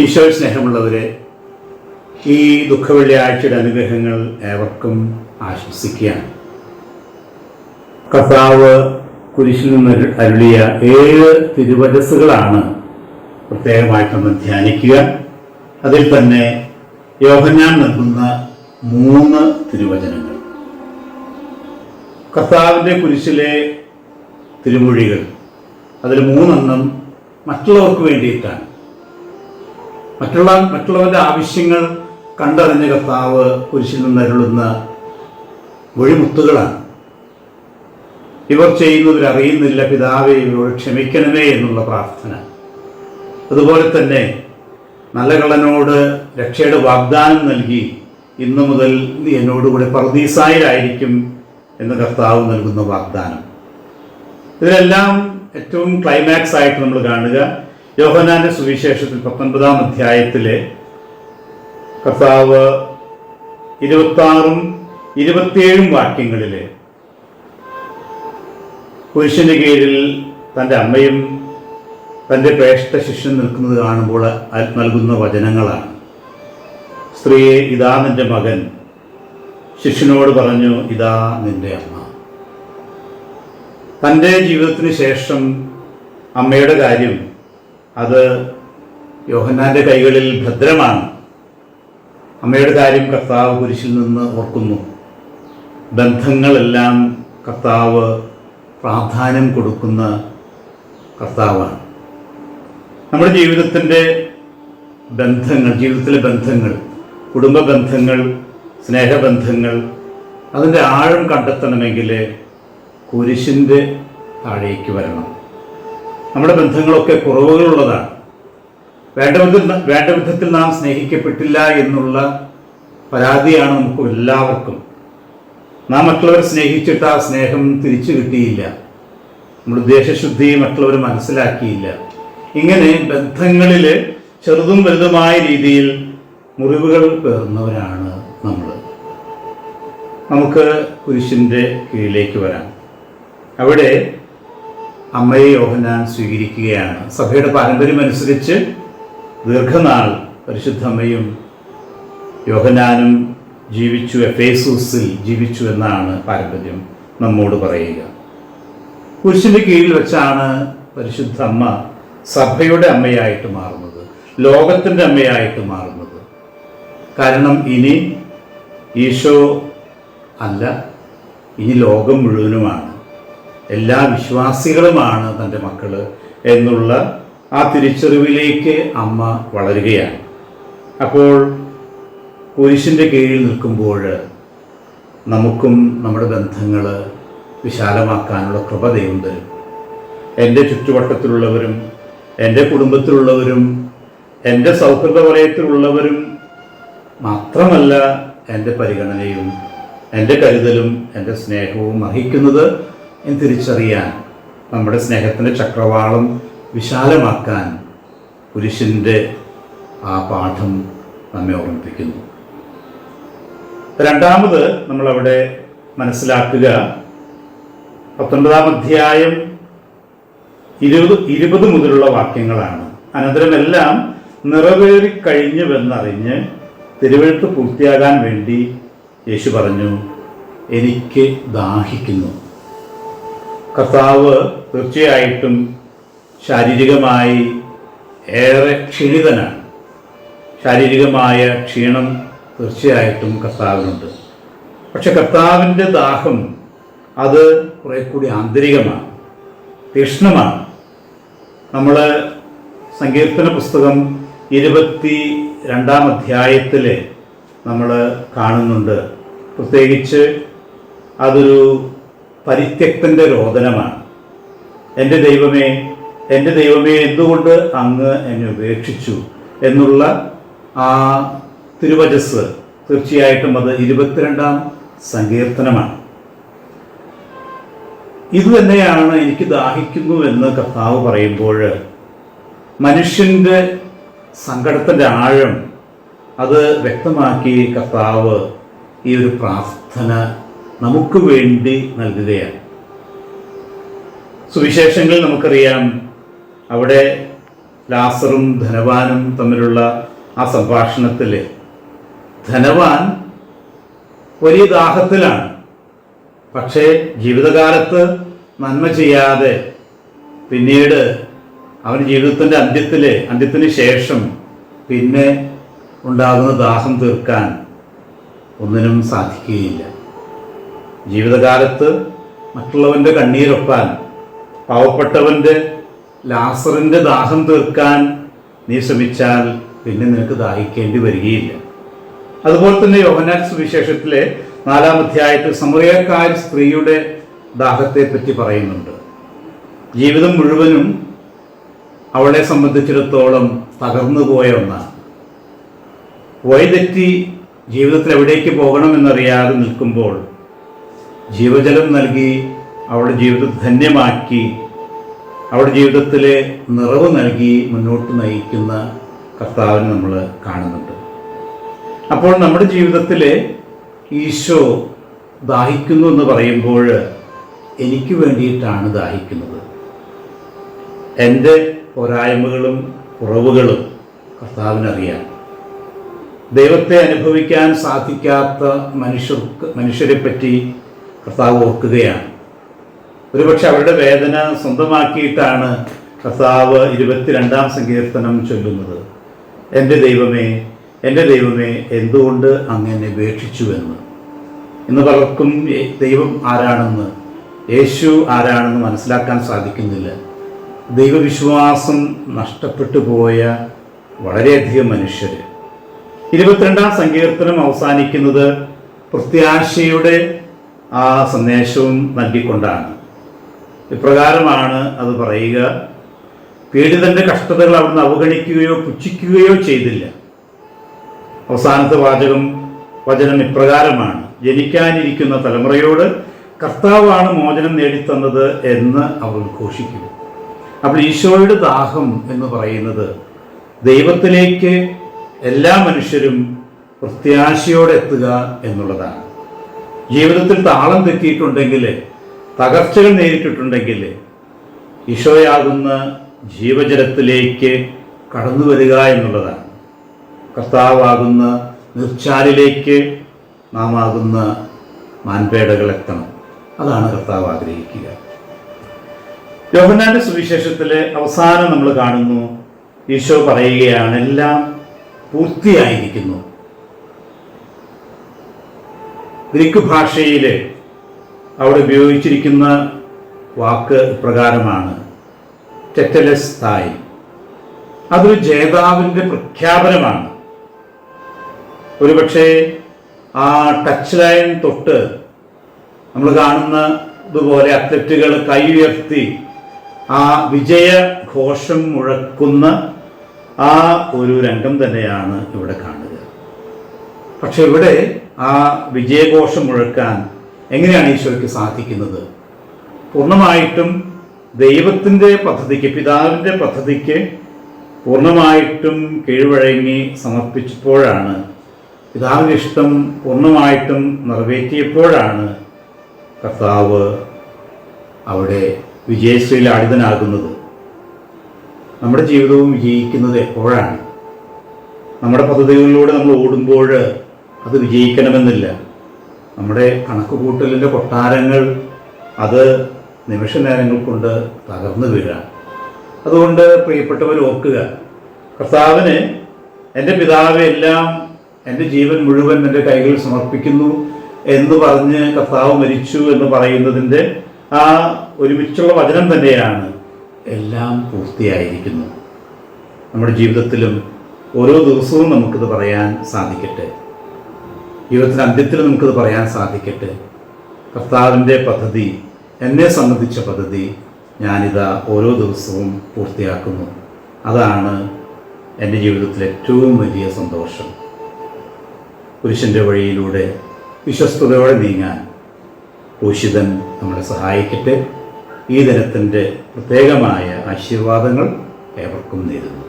ഈശോ സ്നേഹമുള്ളവരെ ഈ ദുഃഖവെള്ളിയാഴ്ചയുടെ അനുഗ്രഹങ്ങൾ ഏവർക്കും ആശംസിക്കുകയാണ് കർത്താവ് കുരിശിൽ നിന്ന് അരുളിയ ഏഴ് തിരുവരസുകളാണ് പ്രത്യേകമായിട്ട് നമ്മൾ ധ്യാനിക്കുക. അതിൽ തന്നെ യോഹന്നാൻ നൽകുന്ന മൂന്ന് തിരുവചനങ്ങൾ. കർത്താവിന്റെ കുരിശിലെ തിരുമൊഴികൾ. അതിൽ മൂന്നെണ്ണം മറ്റുള്ളവർക്ക് വേണ്ടിയിട്ടാണ്. മറ്റുള്ള മറ്റുള്ളവരുടെ ആവശ്യങ്ങൾ കണ്ടറിഞ്ഞ കർത്താവ് കുരിശിൽ നിന്ന് അരുളുന്ന വഴിമുത്തുകളാണ്. ഇവർ ചെയ്യുന്നവർ അറിയുന്നില്ല പിതാവെ ഇവരോട് ക്ഷമിക്കണമേ എന്നുള്ള പ്രാർത്ഥന. അതുപോലെ തന്നെ നല്ല കള്ളനോട് രക്ഷയുടെ വാഗ്ദാനം നൽകി ഇന്നു മുതൽ നീ എന്നോടുകൂടെ പറദീസായിലായിരിക്കും എന്ന് കർത്താവ് നൽകുന്ന വാഗ്ദാനം. ഇതിലെല്ലാം ഏറ്റവും ക്ലൈമാക്സ് ആയിട്ട് നമ്മൾ കാണുക. യോഹനാന്റെ സുവിശേഷത്തിൽ പത്തൊൻപതാം അധ്യായത്തിലെ കർത്താവ് ഇരുപത്താറും ഇരുപത്തിയേഴും വാക്യങ്ങളിലെ പുരുഷന്റെ കീഴിൽ തന്റെ അമ്മയും തന്റെ പ്രേഷ്ഠ ശിഷ്യൻ നിൽക്കുന്നത് കാണുമ്പോൾ നൽകുന്ന വചനങ്ങളാണ്. സ്ത്രീയെ ഇതാ നിന്റെ മകൻ. ശിഷ്യനോട് പറഞ്ഞു ഇതാ നിന്റെ അമ്മ. തന്റെ ജീവിതത്തിന് ശേഷം അമ്മയുടെ കാര്യം അത് യോഹന്നാന്റെ കൈകളിൽ ഭദ്രമാണ്. അമ്മയുടെ കാര്യം കർത്താവ് കുരിശിൽ നിന്ന് ഓർക്കുന്നു. ബന്ധങ്ങളെല്ലാം കർത്താവ് പ്രാധാന്യം കൊടുക്കുന്ന കർത്താവാണ്. നമ്മുടെ ജീവിതത്തിന്റെ ബന്ധങ്ങൾ ജീവിതത്തിലെ ബന്ധങ്ങൾ കുടുംബ ബന്ധങ്ങൾ സ്നേഹബന്ധങ്ങൾ അതിന്റെ ആഴം കണ്ടെത്തണമെങ്കിൽ കുരിശിന്റെ താഴേക്ക് വരണം. നമ്മുടെ ബന്ധങ്ങളൊക്കെ കുറവുകളുള്ളതാണ്. വേണ്ട വിധത്തിൽ വേണ്ട വിധത്തിൽ നാം സ്നേഹിക്കപ്പെട്ടില്ല എന്നുള്ള പരാതിയാണ് നമുക്ക് എല്ലാവർക്കും. നാം മറ്റുള്ളവരെ സ്നേഹിച്ചിട്ട് ആ സ്നേഹം തിരിച്ചു കിട്ടിയില്ല. നമ്മുടെ ഉദ്ദേശശുദ്ധി മറ്റുള്ളവർ മനസ്സിലാക്കിയില്ല. ഇങ്ങനെ ബന്ധങ്ങളിൽ ചെറുതും വലുതുമായ രീതിയിൽ മുറിവുകൾ പേർന്നവരാണ് നമ്മൾ. നമുക്ക് കുരിശിന്റെ കീഴിലേക്ക് വരാം. അവിടെ അമ്മയെ യോഹനാൻ സ്വീകരിക്കുകയാണ്. സഭയുടെ പാരമ്പര്യമനുസരിച്ച് ദീർഘനാൾ പരിശുദ്ധ അമ്മയും യോഹനാനും ജീവിച്ചു എഫേസൂസിൽ ജീവിച്ചു എന്നാണ് പാരമ്പര്യം നമ്മോട് പറയുക. കുരിശിന്റെ കീഴിൽ വെച്ചാണ് പരിശുദ്ധ അമ്മ സഭയുടെ അമ്മയായിട്ട് മാറുന്നത് ലോകത്തിന്റെ അമ്മയായിട്ട് മാറുന്നത്. കാരണം ഇനി ഈശോ അല്ല ഇനി ലോകം മുഴുവനുമാണ്. എല്ലാ വിശ്വാസികളുമാണ് തന്റെ മക്കൾ എന്നുള്ള ആ തിരിച്ചറിവിലേക്ക് അമ്മ വളരുകയാണ്. അപ്പോൾ കുരിശിന്റെ കീഴിൽ നിൽക്കുമ്പോൾ നമുക്കും നമ്മുടെ ബന്ധങ്ങൾ വിശാലമാക്കാനുള്ള കൃപ ദൈവം തരും. എന്റെ ചുറ്റുവട്ടത്തിലുള്ളവരും എന്റെ കുടുംബത്തിലുള്ളവരും എന്റെ സൗഹൃദ വലയത്തിലുള്ളവരും മാത്രമല്ല എന്റെ പരിഗണനയും എന്റെ കരുതലും എന്റെ സ്നേഹവും അർഹിക്കുന്നത് എന്ന് തിരിച്ചറിയാൻ നമ്മുടെ സ്നേഹത്തിന്റെ ചക്രവാളം വിശാലമാക്കാൻ കുരിശിന്റെ ആ പാഠം നമ്മെ ഓർമ്മിപ്പിക്കുന്നു. രണ്ടാമത് നമ്മളവിടെ മനസ്സിലാക്കുക പത്തൊൻപതാം അധ്യായം ഇരുപത് ഇരുപത് മുതലുള്ള വാക്യങ്ങളാണ്. അനന്തരമെല്ലാം നിറവേറിക്കഴിഞ്ഞുവെന്നറിഞ്ഞ് തിരുവഴുത്ത് പൂർത്തിയാകാൻ വേണ്ടി യേശു പറഞ്ഞു എനിക്ക് ദാഹിക്കുന്നു. കർത്താവ് തീർച്ചയായിട്ടും ശാരീരികമായി ഏറെ ക്ഷീണിതനാണ്. ശാരീരികമായ ക്ഷീണം തീർച്ചയായിട്ടും കർത്താവിനുണ്ട്. പക്ഷെ കർത്താവിന്റെ ദാഹം അത് കുറെ കൂടി ആന്തരികമാണ് തീക്ഷ്ണമാണ് നമ്മൾ സങ്കീർത്തന പുസ്തകം ഇരുപത്തി രണ്ടാം അധ്യായത്തിൽ നമ്മൾ കാണുന്നുണ്ട്. പ്രത്യേകിച്ച് അതൊരു പരിത്യക്തന്റെ രോദനമാണ്. എന്റെ ദൈവമേ എന്റെ ദൈവമേ എന്തുകൊണ്ട് അങ്ങ് എന്നെ ഉപേക്ഷിച്ചു? എന്നുള്ള ആ തിരുവചസ് തീർച്ചയായിട്ടും അത് ഇരുപത്തിരണ്ടാം സങ്കീർത്തനമാണ്. ഇത് തന്നെയാണ് എനിക്ക് ദാഹിക്കുന്നു എന്ന് കർത്താവ് പറയുമ്പോൾ മനുഷ്യന്റെ സങ്കടത്തിന്റെ ആഴം അത് വ്യക്തമാക്കി കർത്താവ് ഈ ഒരു പ്രാർത്ഥന നമുക്ക് വേണ്ടി നൽകുകയാണ്. സുവിശേഷങ്ങൾ നമുക്കറിയാം. അവിടെ ലാസറും ധനവാനും തമ്മിലുള്ള ആ സംഭാഷണത്തിൽ ധനവാൻ വലിയ ദാഹത്തിലാണ്. പക്ഷേ ജീവിതകാലത്ത് നന്മ ചെയ്യാതെ പിന്നീട് അവൻ ജീവിതത്തിന്റെ അന്ത്യത്തിൽ അന്ത്യത്തിന് ശേഷം പിന്നെ ഉണ്ടാകുന്ന ദാഹം തീർക്കാൻ ഒന്നിനും സാധിക്കുകയില്ല. ജീവിതകാലത്ത് മറ്റുള്ളവന്റെ കണ്ണീരൊപ്പാൻ പാവപ്പെട്ടവന്റെ ലാസറിന്റെ ദാഹം തീർക്കാൻ നീ ശ്രമിച്ചാൽ പിന്നെ നിനക്ക് ദാഹിക്കേണ്ടി വരികയില്ല. അതുപോലെ തന്നെ യോഹനാൻ സുവിശേഷത്തിലെ നാലാം അധ്യായത്തിൽ സമറിയക്കാർ സ്ത്രീയുടെ ദാഹത്തെ പറ്റി പറയുന്നുണ്ട്. ജീവിതം മുഴുവനും അവളെ സംബന്ധിച്ചിടത്തോളം തകർന്നു പോയ ഒന്നാണ്. വഴിതെറ്റി ജീവിതത്തിൽ എവിടേക്ക് പോകണമെന്നറിയാതെ നിൽക്കുമ്പോൾ ജീവജലം നൽകി അവളുടെ ജീവിതത്തെ ധന്യമാക്കി അവളുടെ ജീവിതത്തിലെ നിറവ് നൽകി മുന്നോട്ട് നയിക്കുന്ന കർത്താവിനെ നമ്മൾ കാണുന്നുണ്ട്. അപ്പോൾ നമ്മുടെ ജീവിതത്തിലെ ഈശോ ദാഹിക്കുന്നു എന്ന് പറയുമ്പോൾ എനിക്ക് വേണ്ടിയിട്ടാണ് ദാഹിക്കുന്നത്. എന്റെ പോരായ്മകളും കുറവുകളും കർത്താവിനറിയാം. ദൈവത്തെ അനുഭവിക്കാൻ സാധിക്കാത്ത മനുഷ്യർക്ക് മനുഷ്യരെ പറ്റി കർത്താവ് ഓർക്കുകയാണ്. ഒരുപക്ഷെ അവരുടെ വേദന സ്വന്തമാക്കിയിട്ടാണ് കർത്താവ് ഇരുപത്തിരണ്ടാം സങ്കീർത്തനം ചൊല്ലുന്നത്. എന്റെ ദൈവമേ എന്റെ ദൈവമേ എന്തുകൊണ്ട് അങ്ങനെ ഉപേക്ഷിച്ചുവെന്ന്? ഇന്ന് പലർക്കും ദൈവം ആരാണെന്ന് യേശു ആരാണെന്ന് മനസ്സിലാക്കാൻ സാധിക്കുന്നില്ല. ദൈവവിശ്വാസം നഷ്ടപ്പെട്ടു പോയ വളരെയധികം മനുഷ്യർ ഇരുപത്തിരണ്ടാം സങ്കീർത്തനം അവസാനിക്കുന്നത് പ്രത്യാശയുടെ ആ സന്ദേശവും നൽകിക്കൊണ്ടാണ്. ഇപ്രകാരമാണ് അത് പറയുക. പീഡിതന്റെ കഷ്ടതകൾ അവിടുന്ന് അവഗണിക്കുകയോ പുച്ഛിക്കുകയോ ചെയ്തില്ല. അവസാനത്തെ വാചകം വചനം ഇപ്രകാരമാണ്. ജനിക്കാനിരിക്കുന്ന തലമുറയോട് കർത്താവാണ് മോചനം നേടിത്തന്നത് എന്ന് അവർ ഉദ്ഘോഷിക്കും അപ്പോൾ ഈശോയുടെ ദാഹം എന്ന് പറയുന്നത് ദൈവത്തിലേക്ക് എല്ലാ മനുഷ്യരും പ്രത്യാശയോടെ എത്തുക എന്നുള്ളതാണ്. ജീവിതത്തിൽ താളം തെറ്റിയിട്ടുണ്ടെങ്കിൽ തകർച്ചകൾ നേരിട്ടിട്ടുണ്ടെങ്കിൽ ഈശോയാകുന്ന ജീവജലത്തിലേക്ക് കടന്നു വരിക എന്നുള്ളതാണ്. കർത്താവാകുന്ന നിർച്ചാലിലേക്ക് നാം ആകുന്ന മാൻപേടകൾ എത്തണം. അതാണ് കർത്താവ് ആഗ്രഹിക്കുക. യോഹന്നാന്റെ സുവിശേഷത്തിലെ അവസാനം നമ്മൾ കാണുന്നു ഈശോ പറയുകയാണ് എല്ലാം പൂർത്തിയായിരിക്കുന്നു. ഗ്രീക്ക് ഭാഷയിൽ അവിടെ ഉപയോഗിച്ചിരിക്കുന്ന വാക്ക് പ്രകാരമാണ് ടെറ്റലസ് തായ്. അതൊരു ജേതാവിന്റെ പ്രഖ്യാപനമാണ്. ഒരുപക്ഷെ ആ ടച്ച് ലൈൻ തൊട്ട് നമ്മൾ കാണുന്ന ഇതുപോലെ അത്ലറ്റുകൾ കൈ ഉയർത്തി ആ വിജയഘോഷം മുഴക്കുന്ന ആ ഒരു രംഗം തന്നെയാണ് ഇവിടെ കാണുക. പക്ഷെ ഇവിടെ ആ വിജയഘോഷം മുഴക്കാൻ എങ്ങനെയാണ് ഈശോയ്ക്ക് സാധിക്കുന്നത്? പൂർണമായിട്ടും ദൈവത്തിന്റെ പദ്ധതിക്ക് പിതാവിന്റെ പദ്ധതിക്ക് പൂർണമായിട്ടും കീഴ്വഴങ്ങി സമർപ്പിച്ചപ്പോഴാണ് പിതാവിന്റെ ഇഷ്ടം പൂർണമായിട്ടും നിറവേറ്റിയപ്പോഴാണ് കർത്താവ് അവിടെ വിജയശ്രീയിൽ ആടിതനാകുന്നത് നമ്മുടെ ജീവിതവും വിജയിക്കുന്നത് എപ്പോഴാണ്? നമ്മുടെ പദ്ധതികളിലൂടെ നമ്മൾ ഓടുമ്പോൾ അത് വിജയിക്കണമെന്നില്ല. നമ്മുടെ കണക്കുകൂട്ടലിന്റെ കൊട്ടാരങ്ങൾ അത് നിമിഷ നേരങ്ങൾ കൊണ്ട് തകർന്നു വീഴാം. അതുകൊണ്ട് പ്രിയപ്പെട്ടവർ ഓർക്കുക കർത്താവിന് എന്റെ പിതാവ് എല്ലാം എന്റെ ജീവൻ മുഴുവൻ എന്റെ കൈകൾ സമർപ്പിക്കുന്നു എന്ന് പറഞ്ഞ് കർത്താവ് മരിച്ചു എന്ന് പറയുന്നതിന്റെ ആ ഒരുമിച്ചുള്ള വചനം തന്നെയാണ് എല്ലാം പൂർത്തിയായിരിക്കുന്നു. നമ്മുടെ ജീവിതത്തിലും ഓരോ ദിവസവും നമുക്കിത് പറയാൻ സാധിക്കട്ടെ. ജീവിതത്തിന്റെ അന്ത്യത്തിൽ നമുക്കത് പറയാൻ സാധിക്കട്ടെ. കർത്താവിന്റെ പദ്ധതി എന്നെ സംബന്ധിച്ച പദ്ധതി ഞാനിതാ ഓരോ ദിവസവും പൂർത്തിയാക്കുന്നു. അതാണ് എന്റെ ജീവിതത്തിലെ ഏറ്റവും വലിയ സന്തോഷം. പുരുഷന്റെ വഴിയിലൂടെ വിശ്വസ്തയോടെ നീങ്ങാൻ പൂഷിതൻ നമ്മളെ സഹായിക്കട്ടെ. ഈ ദിനത്തിന്റെ പ്രത്യേകമായ ആശീർവാദങ്ങൾ ഏവർക്കും നേരുന്നു.